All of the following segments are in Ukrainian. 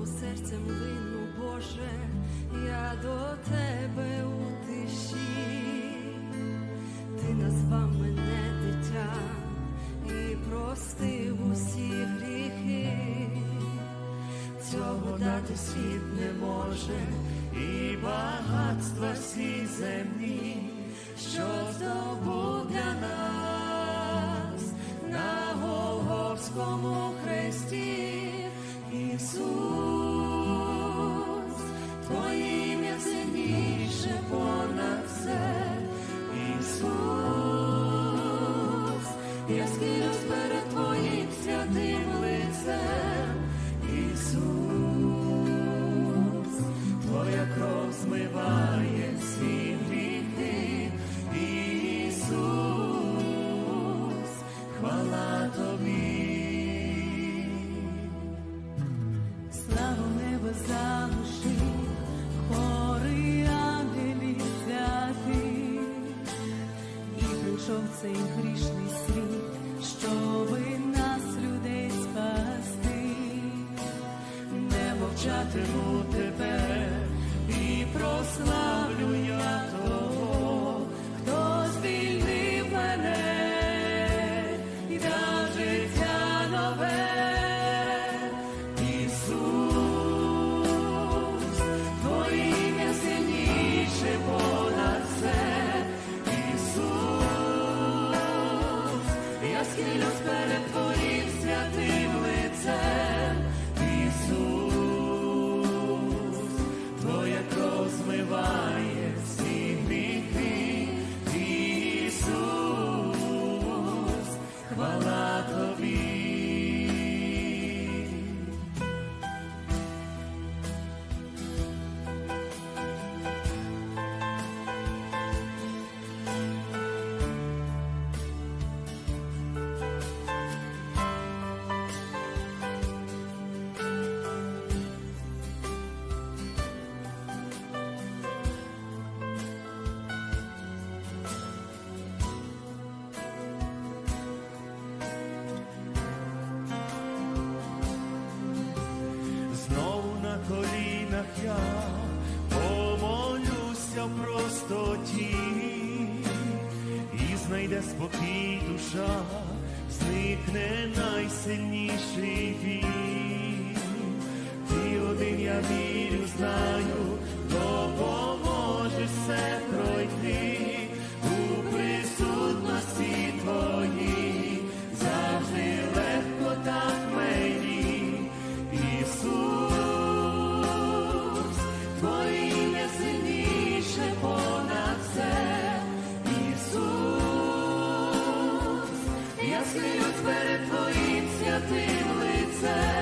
знову серцем вину Боже, я до тебе у тиші, ти назвав мене дитя і простив усі гріхи, цього дати світ не може, і багатства всій землі, що здобув для нас на Голгофському я схилюсь перед мовчатиму тебе і прославлю спокій душа, зникне найсильніший він. Ти один я вірю, знаю, допоможеш все я схилюсь перед Твоїм святим лицем.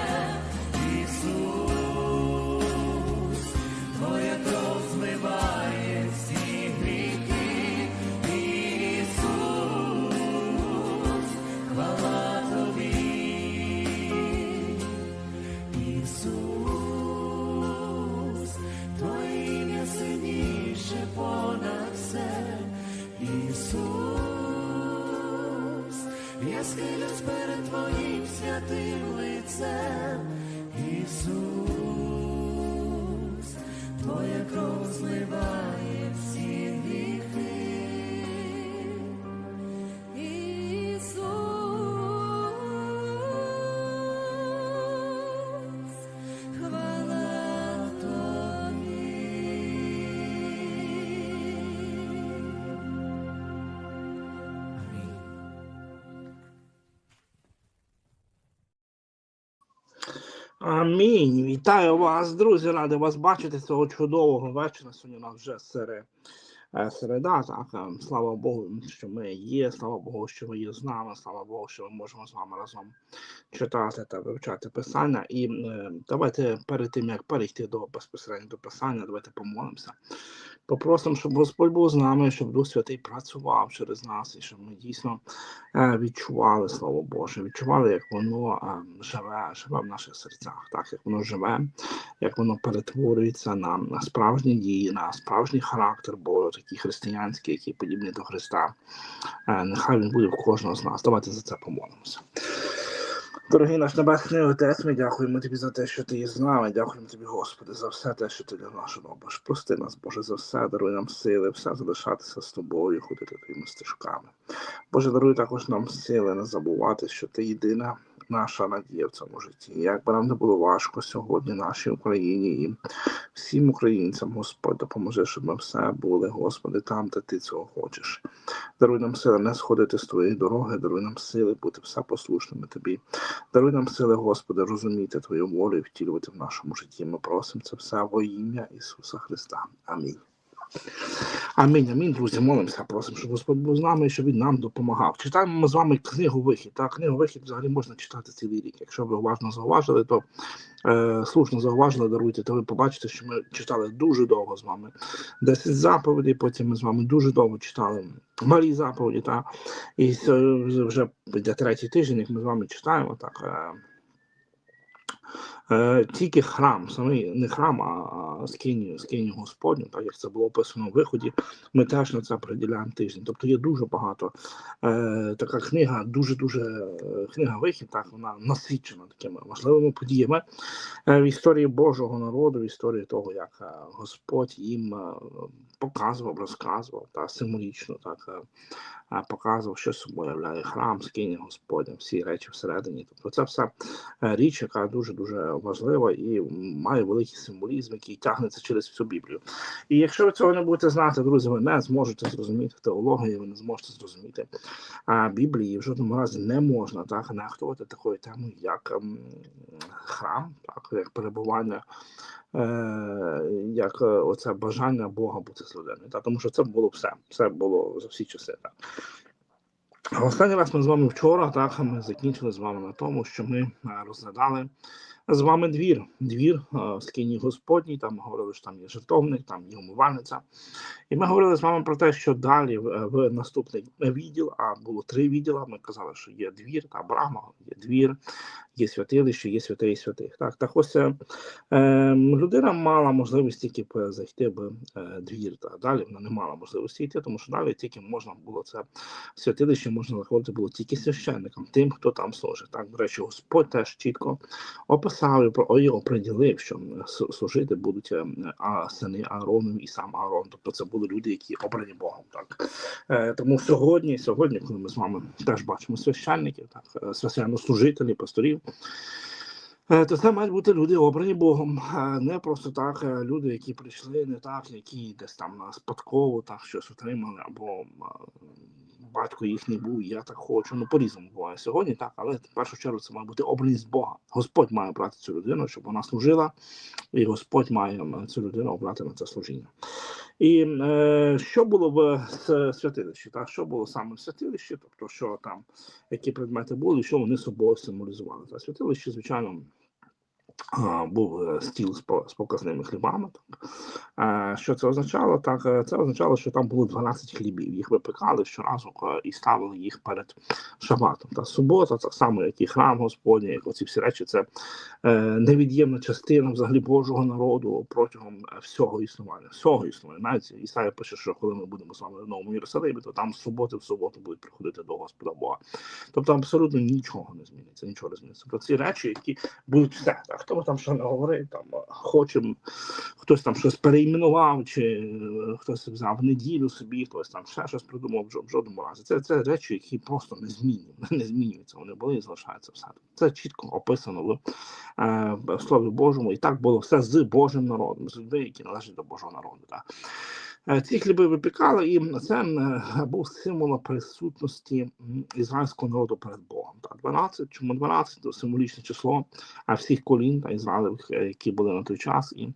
Лицем. Амінь. Вітаю вас, друзі. Радий вас бачити цього чудового вечора. Сьогодні у нас вже сере, е, середа. Так, е, слава Богу, що ми є. Слава Богу, що ви є з нами. Слава Богу, що ми можемо з вами разом читати та вивчати писання. І е, давайте перед тим як перейти до безпосередньо до писання, давайте помолимося. Попросимо, щоб Господь був з нами, щоб Дух Святий працював через нас, і щоб ми дійсно е, відчували Слово Боже, відчували, як воно е, живе, живе в наших серцях, так як воно живе, як воно перетворюється на, на справжні дії, на справжній характер Божий, такий християнський, який подібний до Христа. Е, Нехай він буде в кожного з нас. Давайте за це помолимося. Дорогий наш небесний Отець, ми дякуємо тобі за те, що ти є з нами. Дякуємо тобі, Господи, за все те, що ти для нашого робиш. Прости нас, Боже, за все, даруй нам сили, все залишатися з тобою, ходити твоїми стежками. Боже, даруй також нам сили не забувати, що ти єдина наша надія в цьому житті. Як би нам не було важко сьогодні нашій Україні і всім українцям, Господь, допоможи, щоб ми все були, Господи, там, де ти цього хочеш. Даруй нам сили не сходити з твоєї дороги, даруй нам сили бути все послушними тобі. Даруй нам сили, Господи, розуміти Твою волю і втілювати в нашому житті. Ми просимо це все во ім'я Ісуса Христа. Амінь. Амінь, амінь, друзі, молимося, просимо, щоб Господь був з нами щоб Він нам допомагав. Читаємо ми з вами книгу Вихід. Так, книгу Вихід взагалі можна читати цілий рік. Якщо ви уважно зауважили, то е, слушно зауважили, даруйте, то ви побачите, що ми читали дуже довго з вами. 10 заповідей, потім ми з вами дуже довго читали малі заповіді. Так? І с- вже йде третій тиждень, як ми з вами читаємо. так. Е, Е, тільки храм, самий не храм, а скиню, скиню Господню, так як це було описано в виході, ми теж на це приділяємо тиждень. Тобто є дуже багато. Е, така книга, дуже-дуже е, книга вихід, так вона насичена такими важливими подіями е, в історії Божого народу, в історії того, як Господь їм показував, розказував та символічно так. е, е, Показував, що собою являє храм, скиня Господня, всі речі всередині. Тобто це все е, річ, яка дуже дуже важлива і має великий символізм, який тягнеться через всю Біблію. І якщо ви цього не будете знати, друзі, ви не зможете зрозуміти теології, ви не зможете зрозуміти Біблії. В жодному разі не можна так нехтувати такою темою, як ем, храм, так як перебування. Е, як е, оце бажання Бога бути з людиною, та тому що це було все, все було за всі часи. Так. А Останній раз ми з вами вчора, так ми закінчили з вами на тому, що ми е, розглядали з вами двір. Двір в скині Господній. Там ми говорили, що там є жертовник, там є умивальниця. І ми говорили з вами про те, що далі в наступний відділ, а було три відділа. Ми казали, що є двір та брама, є двір, є святилище, є святий святих. Так, так ось е, е, людина мала можливість тільки зайти в е, двір. Та далі вона не мала можливості йти, тому що далі тільки можна було це святилище можна заходити було тільки священникам, тим, хто там служить. Так, до речі, Господь теж чітко описав і оприділив, що служити будуть е, а, сини Аарону і сам Аарон. Тобто це були люди, які обрані Богом. Так е, тому сьогодні, сьогодні, коли ми з вами теж бачимо священників, так е, священнослужителів, пасторів. Е, То це мають бути люди обрані Богом, не просто так е, люди, які прийшли не так, які десь там на спадково так щось отримали, або батько їхній був, я так хочу. Ну по-різному буває сьогодні, так, але в першу чергу це має бути обраність Бога. Господь має брати цю людину, щоб вона служила, і Господь має цю людину обрати на це служіння. І е, що було в святилищі? Та що було саме в святилищі, тобто що там, які предмети були, що вони собою символізували. Та святилище, звичайно, був е, стіл з по- показними хлібами. Так. Е, Що це означало? Так, е, це означало, що там було 12 хлібів. Їх випекали щоразу і ставили їх перед шабатом. Та субота, так само, як і храм Господній, як оці всі речі, це невід'ємна частина взагалі Божого народу протягом всього існування. Всього існування. Навіть Ісая пише, що коли ми будемо з вами в новому Єрусалимі, то там з суботи в суботу будуть приходити до Господа Бога. Тобто абсолютно нічого не зміниться, нічого не зміниться. Тобто ці речі, які будуть все. Так, хто там що не говорив, там хочемо, хтось там щось переіменував, чи е, хтось взяв неділю собі, хтось там ще щось придумав в жодному разі. Це, це речі, які просто не змінюють, не змінюються. Вони були і залишаються все. Це чітко описано в, е, в Слові Божому, і так було все з Божим народом, з людьми, які належать до Божого народу. Так. Е, Ці хліби випікали, і це е, був символом присутності ізраїльського народу перед Богом. Та 12, чому 12? Це символічне число а, всіх колін та Ізраїлевих, е, які були на той час. І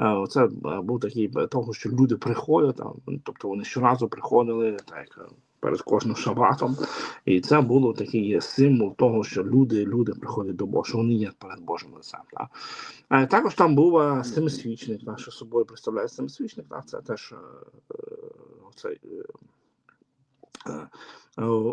е, це е, був такий е, того, що люди приходять, тобто вони щоразу приходили так. Перед кожним шабатом, і це було такий символ того, що люди, люди приходять до Бога, вони є перед Божим лицем. Так? Е, Також там був семисвічник, так, собою представляє семисвічник, так, це теж е, оцей, е,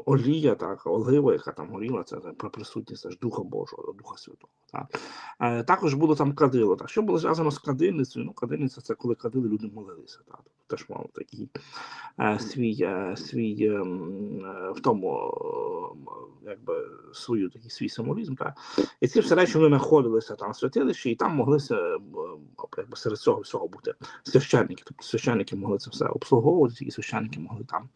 олія, так, олива, яка там горіла, це про присутність теж Духа Божого, Духа Святого. Так. Е, також було там кадило. Так. Що було зв'язано з кадильницею? Ну, кадильниця це коли кадили, люди молилися. Так. Тобто Теж мав такий е, свій, е, свій е, в тому, е, якби свою такий свій символізм. Так. І ці всі речі вони знаходилися там в святилищі, і там могли е, якби серед цього всього бути священники. Тобто священники могли це все обслуговувати, і священники могли там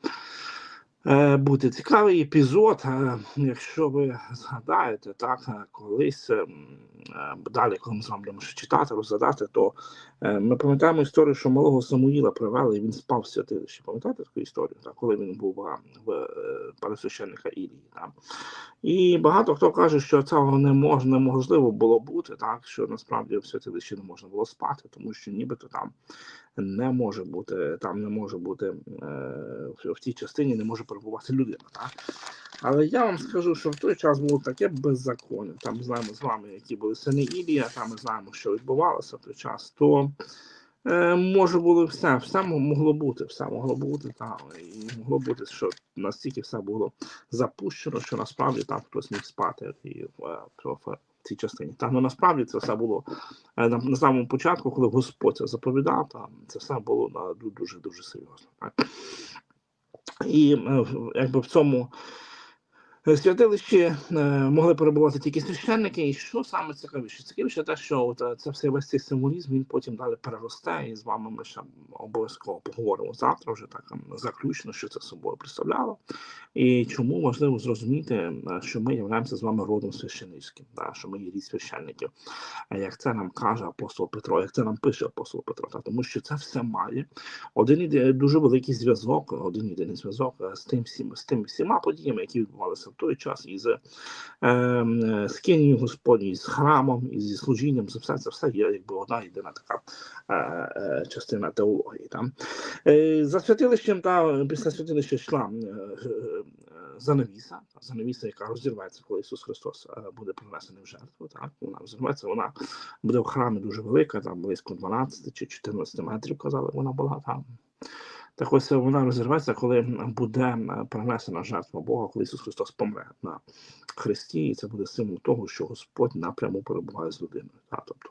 е, бути. Цікавий епізод, е, якщо ви згадаєте, так, е, колись е, м, е, далі, коли ми з вами будемо ще читати, розглядати, то ми пам'ятаємо історію, що малого Самуїла привели, і він спав в святилищі. Пам'ятаєте таку історію, так, коли він був в пересвященника Ілії. Так? І багато хто каже, що цього не можна, неможливо було бути, так що насправді в святилищі не можна було спати, тому що нібито там не може бути, там не може бути е, в- в тій частині не може перебувати людина. Так? Але я вам скажу, що в той час було таке беззаконня. Там ми знаємо з вами, які були сини Ілія, там ми знаємо, що відбувалося в той час. То е, може було все, все могло бути, все могло бути, та, і могло бути, що настільки все було запущено, що насправді там хтось міг спати і в, е, в, в цій частині. Та, ну насправді це все було е, на, самому початку, коли Господь це заповідав, там це все було на дуже дуже серйозно. Так. І е, якби в цьому е, святилищі е, могли перебувати тільки священники. І що саме цікавіше? Цікавіше те, що от, е, це все весь цей символізм він потім далі переросте, і з вами ми ще обов'язково поговоримо завтра, вже так заключно, що це собою представляло. І чому важливо зрозуміти, що ми являємося з вами родом священицьким, да, що ми є рід священників, як це нам каже апостол Петро, як це нам пише апостол Петро, та, тому що це все має один дуже великий зв'язок, один єдиний зв'язок з тим всім, з тим всіма подіями, які відбувалися в той час, і з е, е, з Києю Господні, з храмом, і зі служінням, це все це все є якби одна єдина така е, е, частина теології. Там. Е, за святилищем та після святилища йшла е, е, занавіса, занавіса, яка розірветься, коли Ісус Христос е, буде принесений в жертву. Так? Вона розірветься, вона буде в храмі дуже велика, там близько 12 чи 14 метрів, казали, вона була там. Так ось вона розірветься, коли буде принесена жертва Бога, коли Ісус Христос помре на Христі, і це буде символ того, що Господь напряму перебуває з людиною. Так? Тобто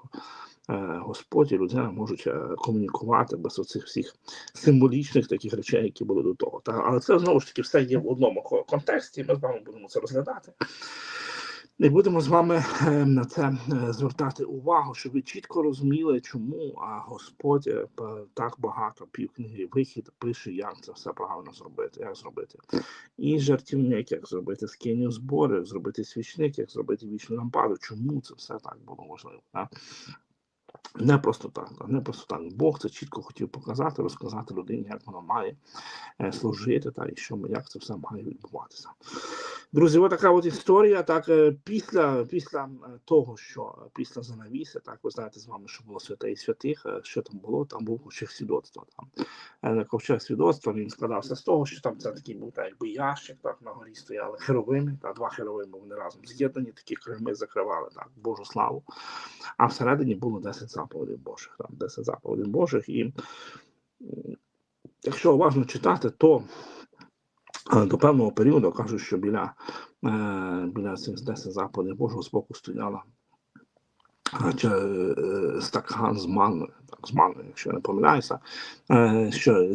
е, Господь і людина можуть е, комунікувати без оцих всіх символічних таких речей, які були до того. Та? Але це знову ж таки все є в одному ко- контексті. Ми з вами будемо це розглядати. І будемо з вами е, на це е, звертати увагу, щоб ви чітко розуміли, чому а Господь е, так багато півкниги вихід пише, як це все правильно зробити, як зробити. І жартівник, як зробити скиню збори, зробити свічник, як зробити вічну лампаду. Чому це все так було важливо? Так? Не просто так, не просто так. Бог це чітко хотів показати, розказати людині, як вона має е, служити, та і що як це все має відбуватися. Друзі, ось така от історія. Так, е, після, після е, того, що після занавіси, так ви знаєте з вами, що було святе і святих, що там було, там був ковчег свідоцтва. Там ковчег свідоцтва він складався з того, що там це такий був так, якби ящик, так на горі стояли херовими, та два херовими вони разом з'єднані, такі крильми закривали так, Божу славу. А всередині було 10 заповідей Божих, там 10 заповідей Божих. І якщо уважно читати, то е, до певного періоду кажуть, що біля, е, біля цих 10 заповідей Божого з боку стояла е, стакан з манною, так, з манною, якщо я не помиляюся, е, що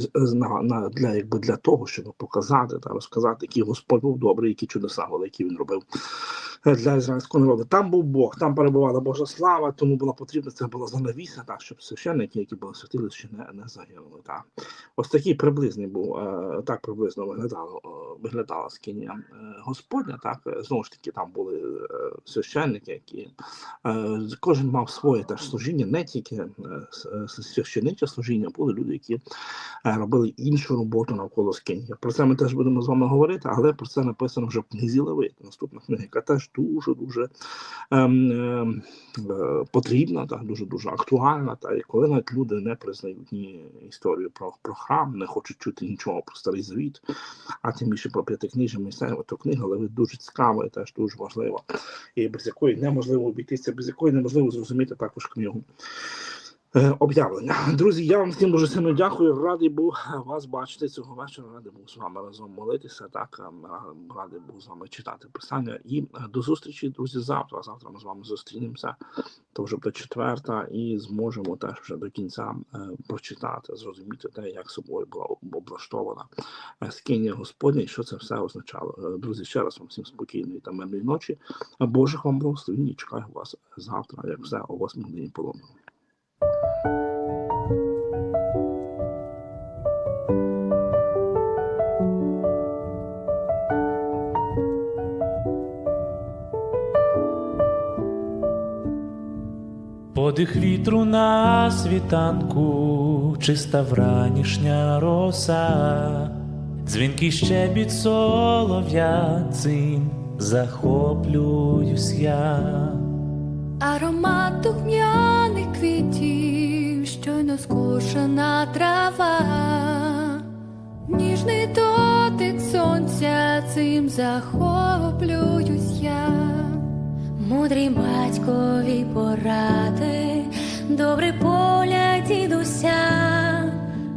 для, якби для того, щоб показати та розказати, який Господь був добрий, які чудеса великі він робив е, для ізраїльського народу. Там був Бог, там перебувала Божа слава, тому була потрібна це була занавіса, так, щоб священники, які були в святилищі, не, не загинули. Так. Ось такий приблизний був, е, так приблизно виглядало, виглядала скиня Господня. Так, знову ж таки, там були священники, які Кожен мав своє теж служіння, не тільки с- священиче служіння, були люди, які е, робили іншу роботу навколо скині. Про це ми теж будемо з вами говорити, але про це написано вже в книзі Левит, наступна книга, яка теж дуже дуже ем, ем, е, потрібна, так дуже дуже актуальна. Та і коли навіть люди не признають ні історію про, про храм, не хочуть чути нічого про старий завіт, а тим більше про п'ятикнижжя Мойсеєва, то книга Левит дуже цікава і теж дуже важлива і без якої неможливо обійтися, без якої неможливо зрозуміти також книгу об'явлення. Друзі, я вам всім дуже сильно дякую. Радий був вас бачити цього вечора. Радий був з вами разом молитися. Так ем, радий був з вами читати писання. І е, до зустрічі, друзі, завтра. Завтра ми з вами зустрінемося. То вже буде четверта, і зможемо теж вже до кінця е, прочитати, зрозуміти те, як собою була облаштована е, скиня Господня, і що це все означало. Е, Друзі, ще раз вам всім спокійної та мирної ночі. Божих вам благословень і чекаю вас завтра, як все о 8 годині по Подих вітру на світанку, чиста вранішня роса, дзвінкий щебіт солов'я, цим захоплююсь я. Аромат духмяних квітів, щойно скошена трава, ніжний дотик сонця, цим захоплююсь я. Мудрі батькові поради, добрий погляд дідуся,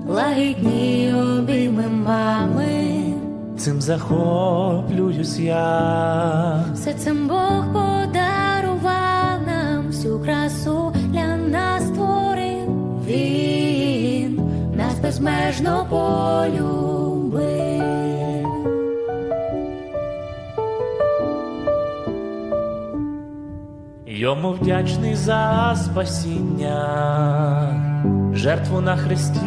лагідні обійми мами. Цим захоплююсь я. Все цим Бог подарував нам всю красу для нас створив. Він нас безмежно полюбив. Йому вдячний за спасіння, жертву на хресті.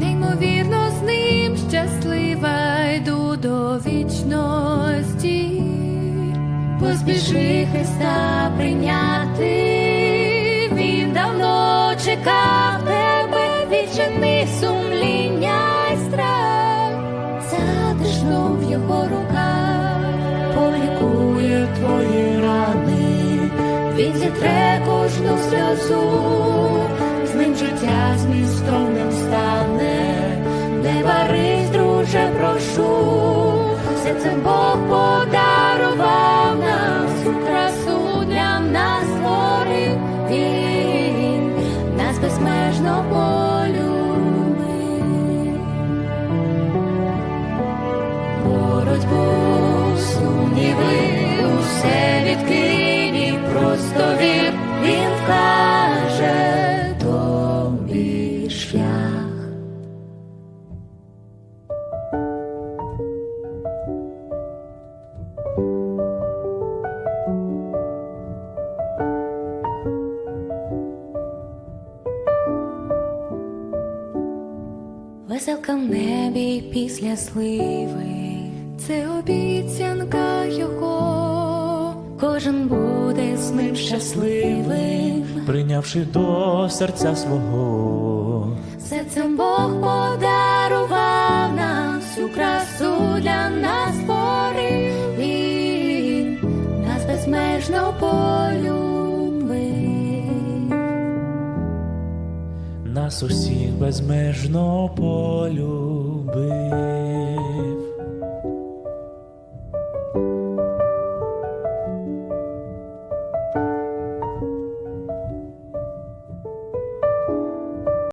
Неймовірно з ним щаслива йду до вічності. Поспіши Христа прийняти, він давно чекав тебе, відчини сумління він зітре кожну сльозу, з ним життя змістовним стане, не варись, друже, прошу, все Бог подарував просто вір, кожен буде з ним щасливим. прийнявши до серця свого. Серцем Бог подарував нам всю красу для нас створив Він нас безмежно полюбив. Нас усіх безмежно полюбив.